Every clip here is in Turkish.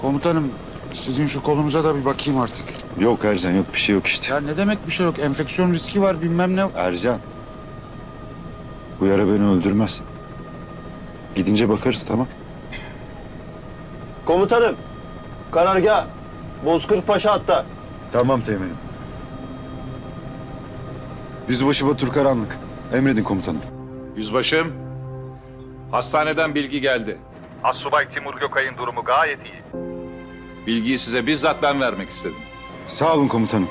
Komutanım sizin şu kolunuza da bir bakayım artık. Yok Ercan yok bir şey yok işte. Ya ne demek bir şey yok. Enfeksiyon riski var bilmem ne. Ercan. Bu yara beni öldürmez. Gidince bakarız tamam. Komutanım. Karargah. Bozkır Paşa hatta. Tamam teğmenim. Yüzbaşı Batur Karanlık. Emredin komutanım. Yüzbaşım, hastaneden bilgi geldi. Assubay Timur Gökay'ın durumu gayet iyi. Bilgiyi size bizzat ben vermek istedim. Sağ olun komutanım.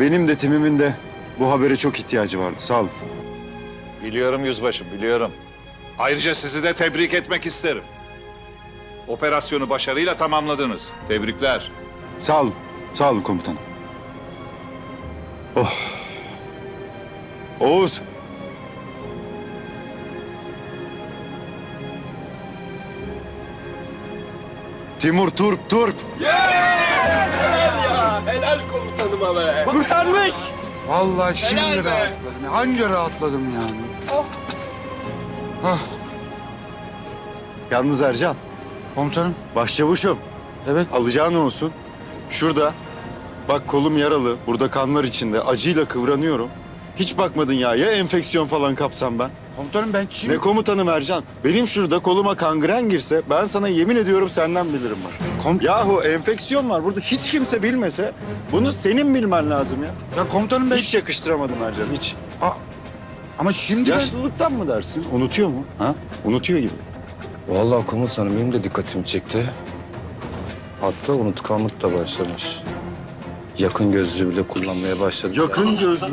Benim de timimin de bu habere çok ihtiyacı vardı. Sağ olun. Biliyorum yüzbaşım, biliyorum. Ayrıca sizi de tebrik etmek isterim. Operasyonu başarıyla tamamladınız. Tebrikler. Sağ olun. Sağ olun komutanım. Oh. Oğuz. Timur Turp Turp. Kurtarmış. Vallahi şimdi rahatladım. Hangi rahatladım yani? Ah, Yalnız Ercan. komutanım. Başçavuşum. Evet. Alacağın olsun. Şurada. Bak kolum yaralı. Burada kanlar içinde. Acıyla kıvranıyorum. Hiç bakmadın ya. Ya enfeksiyon falan kapsam ben? Komutanım ben şimdi... Ne komutanım Ercan? Benim şurada koluma kangren girse ben sana yemin ediyorum senden bilirim var. Kom- Yahu enfeksiyon var burada hiç kimse bilmese bunu senin bilmen lazım ya. Ya komutanım ben... Hiç yakıştıramadım Ercan hiç. Aa, ama şimdi ben... Yaşlılıktan mı dersin? Unutuyor mu? Ha? Unutuyor gibi. Vallahi komutanım benim de dikkatimi çekti. Hatta unutkanlık da başlamış. Yakın gözlüğü bile kullanmaya başladı. Yakın gözlü.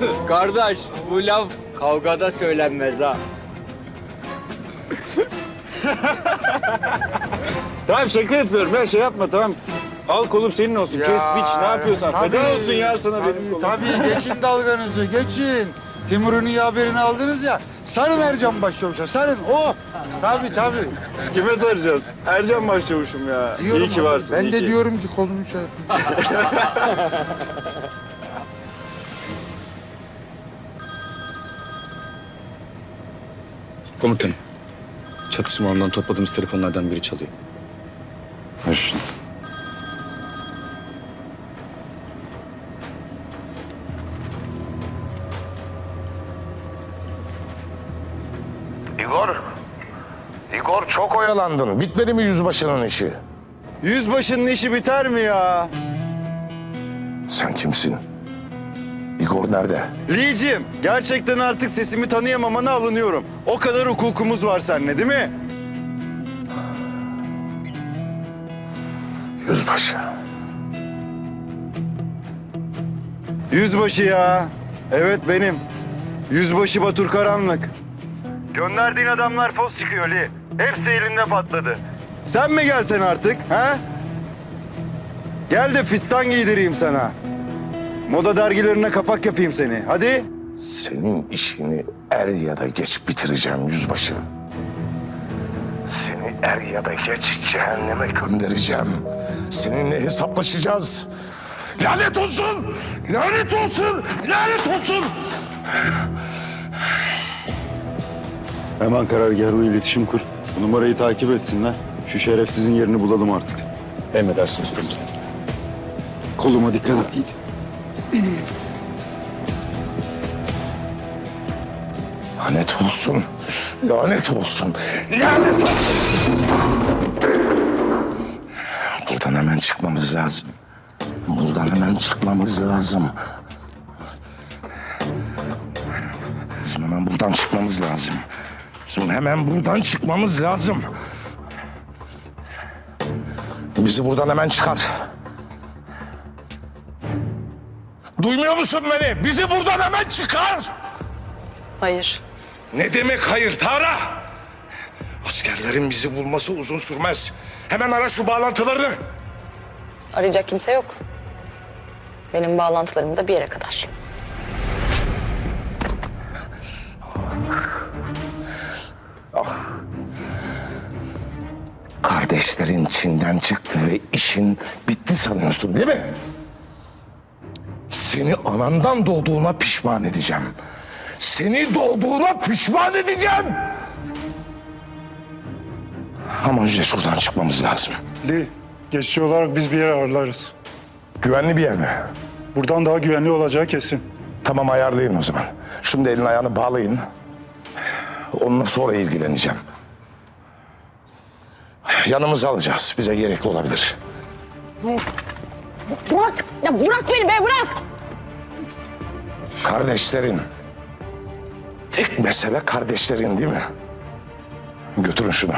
Kardeş bu laf kavgada söylenmez ha. Tamam şaka yapıyorum ya şey yapma tamam. Al kolum senin olsun. Ya, Kes biç ne yapıyorsan. tabii, Feda olsun ya sana tabii, benim kolum. Tabii geçin dalganızı geçin. Timur'un iyi haberini aldınız ya. Sarın Ercan Başçavuş'a sarın. O. Tabii tabii. Kime saracağız? Ercan Başçavuş'um ya. Diyorum iyi ki abi, varsın. Ben iyi de ki. diyorum ki kolunu şey Komutanım. Çatışma alanından topladığımız telefonlardan biri çalıyor. Ver şunu. Igor, Igor çok oyalandın. Bitmedi mi yüzbaşının işi? Yüzbaşının işi biter mi ya? Sen kimsin? Igor nerede? Li'cim gerçekten artık sesimi tanıyamamana alınıyorum. O kadar hukukumuz var seninle değil mi? Yüzbaşı. Yüzbaşı ya. Evet benim. Yüzbaşı Batur Karanlık. Gönderdiğin adamlar poz çıkıyor Li. Hepsi elinde patladı. Sen mi gelsen artık ha? Gel de fistan giydireyim sana. Moda dergilerine kapak yapayım seni. Hadi. Senin işini er ya da geç bitireceğim yüzbaşı. Seni er ya da geç cehenneme göndereceğim. Seninle hesaplaşacağız. Lanet olsun! Lanet olsun! Lanet olsun! Hemen karargahla iletişim kur. Bu numarayı takip etsinler. Şu şerefsizin yerini bulalım artık. Emredersiniz komutanım. Koluma dikkat et Yiğit. Lanet olsun. Lanet olsun. Lanet olsun. Buradan hemen çıkmamız lazım. Buradan hemen çıkmamız lazım. Bizim hemen buradan çıkmamız lazım. Bizim hemen buradan çıkmamız lazım. Bizi buradan hemen çıkar. Duymuyor musun beni? Bizi buradan hemen çıkar. Hayır. Ne demek hayır Tara? Askerlerin bizi bulması uzun sürmez. Hemen ara şu bağlantılarını. Arayacak kimse yok. Benim bağlantılarım da bir yere kadar. Kardeşlerin Çin'den çıktı ve işin bitti sanıyorsun değil mi? Seni anandan doğduğuna pişman edeceğim. Seni doğduğuna pişman edeceğim. Ama önce şuradan çıkmamız lazım. Li, geçici olarak biz bir yer ayarlarız. Güvenli bir yer mi? Buradan daha güvenli olacağı kesin. Tamam ayarlayın o zaman. Şimdi elini ayağını bağlayın. Onunla sonra ilgileneceğim. Yanımıza alacağız. Bize gerekli olabilir. Bırak! Ya bırak beni be bırak! Kardeşlerin. Tek mesele kardeşlerin değil mi? Götürün şunu.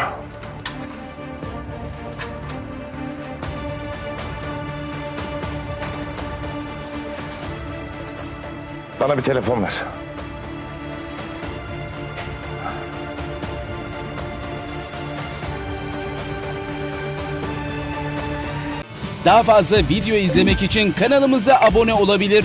Bana bir telefon ver. Daha fazla video izlemek için kanalımıza abone olabilir.